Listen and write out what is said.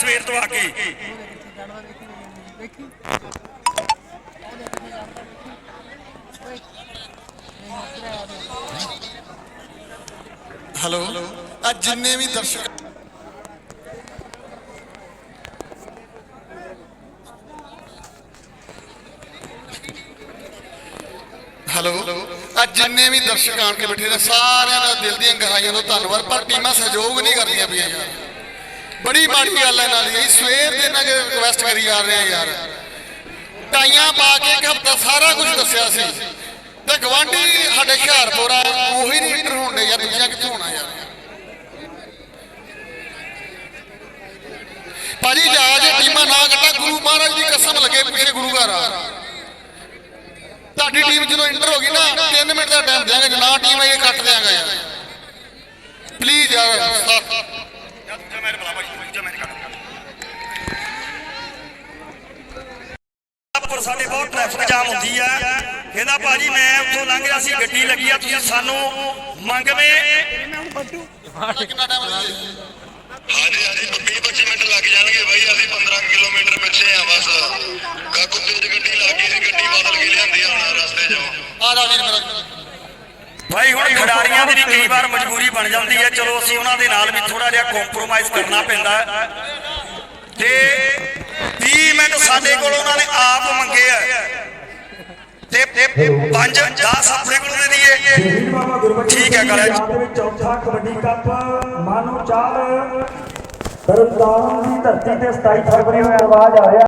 ਸਵੇਰ ਤੋਂ ਆ ਕੇ। ਹੈਲੋ। ਆ ਜਿੰਨੇ ਵੀ ਦਰਸ਼ਕ ਹੈਲੋ। ਆ ਜਿੰਨੇ ਵੀ ਦਰਸ਼ਕ ਆਣ ਕੇ ਬੈਠੇ ਨੇ, ਸਾਰਿਆਂ ਦਾ ਦਿਲ ਦੀਆਂ ਗਹਿਰਾਈਆਂ ਤੋਂ ਧੰਨਵਾਦ, ਪਰ ਟੀਮਾਂ ਸਹਿਯੋਗ ਨਹੀਂ ਕਰਦੀਆਂ ਪਈਆਂ। ਯਾਰ ਬੜੀ ਮਾੜੀ ਗੱਲ ਹੈ ਨਾਲ ਇਹ ਸਵੇਰ ਦੇ ਨਾਲ ਰਿਕਵੈਸਟ ਕਰੀ ਜਾ ਰਹੇ ਆ ਯਾਰ। ਟਾਈਆਂ ਪਾ ਕੇ ਇੱਕ ਹਫਤਾ ਸਾਰਾ ਕੁਝ ਦੱਸਿਆ ਸੀ। ਤੇ ਗਵਾਂਢੀ ਸਾਡੇ ਹੁਸ਼ਿਆਰਪੁਰ ਆ, ਉਹੀ ਨਹੀਂ ਹਿੱਟਰ ਹੁੰਦੇ ਯਾਰ ਦੂਜਾ ਕਿੱਥੋਂ ਹੋਣਾ ਯਾਰ? ਭਾਜੀ, ਜਾ ਟੀਮਾਂ ਨਾ ਕੱਟਾ ਗੁਰੂ ਮਹਾਰਾਜ ਦੀ ਕਸਮ ਲੱਗੇ ਪਿੱਛੇ ਗੁਰੂ ਘਰ ਆ। ਤੁਹਾਡੀ ਟੀਮ ਜਦੋਂ ਇੰਟਰ ਹੋ ਗਈ ਨਾ 3 ਮਿੰਟ ਦਾ ਟਾਈਮ ਦਿਆਂਗੇ ਜੇ ਨਾ ਟੀਮ ਆਈ ਕੱਟ ਦਿਆਂਗਾ ਯਾਰ ਪਲੀਜ਼ ਯਾਰ ਸਾਥ ਦੂਜਾ ਮੇਰੇ ਬੁਲਾ ਭਾਈ ਦੂਜਾ ਮੇਰੇ ਕਰ ਪਰ ਸਾਡੇ ਬਹੁਤ ਟ੍ਰੈਫਿਕ ਜਾਮ ਹੁੰਦੀ ਆ ਕਹਿੰਦਾ ਭਾਜੀ ਮੈਂ ਉੱਥੋਂ ਲੰਘ ਰਿਹਾ ਸੀ ਗੱਡੀ ਲੱਗੀ ਆ ਤੁਸੀਂ ਸਾਨੂੰ ਮੰਗਵੇਂ ਕਿੰਨਾ ਟਾਈਮ ਲੱਗੇਗਾ ਹਾਂਜੀ ਹਾਂਜੀ 20 25 ਮਿੰਟ ਲੱਗ ਜਾਣਗੇ ਬਾਈ ਅਸੀਂ 15 ਕਿਲੋਮੀਟਰ ਪਿੱਛੇ ਆ ਬਸ। ਕਾਕੂ ਤੇਜ਼ ਗੱਡੀ ਲੱਗ ਗਈ ਸੀ ਗੱਡੀ ਬਦਲ ਕੇ ਲਿਆਂਦੀ ਆ ਹੁਣ ਰਸਤੇ 'ਚੋਂ। ਆ ਜਾ ਵੀਰ ਮੇਰਾ। ਭਾਈ ਹੁਣ ਖਿਡਾਰੀਆਂ ਦੀ ਵੀ ਕਈ ਵਾਰ ਮਜਬੂਰੀ ਬਣ ਜਾਂਦੀ ਹੈ ਚਲੋ ਅਸੀਂ ਉਹਨਾਂ ਦੇ ਨਾਲ ਵੀ ਥੋੜਾ ਜਿਹਾ ਕੰਪਰੋਮਾਈਜ਼ ਕਰਨਾ ਪੈਂਦਾ। ਹੈ। ਤੇ 20 ਮਿੰਟ ਸਾਡੇ ਕੋਲ ਉਹਨਾਂ ਨੇ ਆਪ ਮੰਗੇ ਆ। ਤੇ 5 10 ਆਪਣੇ ਕੋਲ ਦੇ ਦਈਏ। ਠੀਕ ਹੈ, ਕਾਲੇ। ਯਾਦ ਦੇ ਵਿੱਚ ਚੌਥਾ ਕਬੱਡੀ ਕੱਪ ਮਾਨੋ ਚਾਰ ਤਰਨਤਾਰਨ ਦੀ ਧਰਤੀ ਤੇ 27 ਫਰਵਰੀ ਨੂੰ ਆਵਾਜ਼ ਆ ਰਿਹਾ।